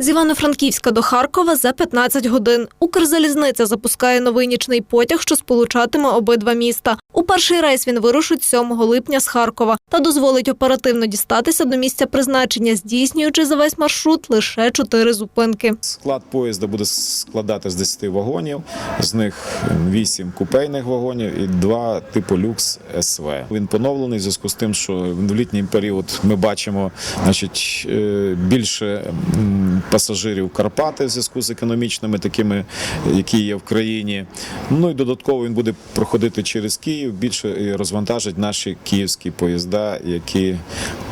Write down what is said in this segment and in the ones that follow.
З Івано-Франківська до Харкова за 15 годин. Укрзалізниця запускає новий нічний потяг, що сполучатиме обидва міста. У перший рейс він вирушить 7 липня з Харкова та дозволить оперативно дістатися до місця призначення, здійснюючи за весь маршрут лише 4 зупинки. Склад поїзда буде складати з 10 вагонів, з них 8 купейних вагонів і 2 типу люкс СВ. Він поновлений в зв'язку з тим, що в літній період ми бачимо значить, е, більше пасажирів Карпати в зв'язку з економічними такими, які є в країні. Ну і додатково він буде проходити через Київ, більше розвантажить наші київські поїзда, які,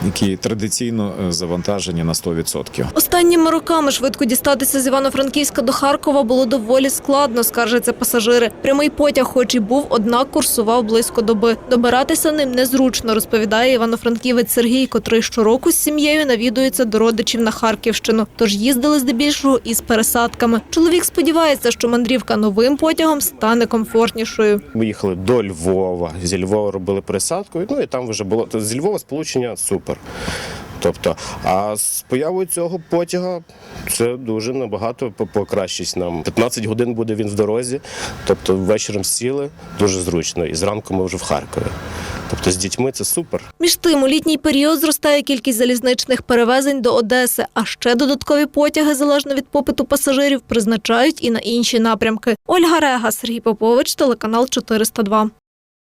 які традиційно е, завантажені на 100%. Останніми роками швидко дістатися з Івано-Франківська до Харкова було доволі складно, скаржаться пасажири. Прямий потяг, хоч і був, однак курсував близько доби. Добиратися ним незручно, розповідає івано-франківець Сергій, котрий щороку з сім'єю навідується до родичів на Харківщину. Тож їздили здебільшого із пересадками. Чоловік сподівається, що мандрівка новим потягом стане комфортнішою. Ми їхали до Львова. Зі Львова робили пересадку. Ну і там вже було з Львова сполучення супер. Тобто, а з появою цього потяга це дуже набагато по- покращить нам. 15 годин буде він в дорозі, тобто ввечером сіли дуже зручно, і зранку ми вже в Харкові. Тобто з дітьми це супер. Між тим, у літній період зростає кількість залізничних перевезень до Одеси, а ще додаткові потяги, залежно від попиту пасажирів, призначають і на інші напрямки. Ольга Рега, Сергій Попович, телеканал 402.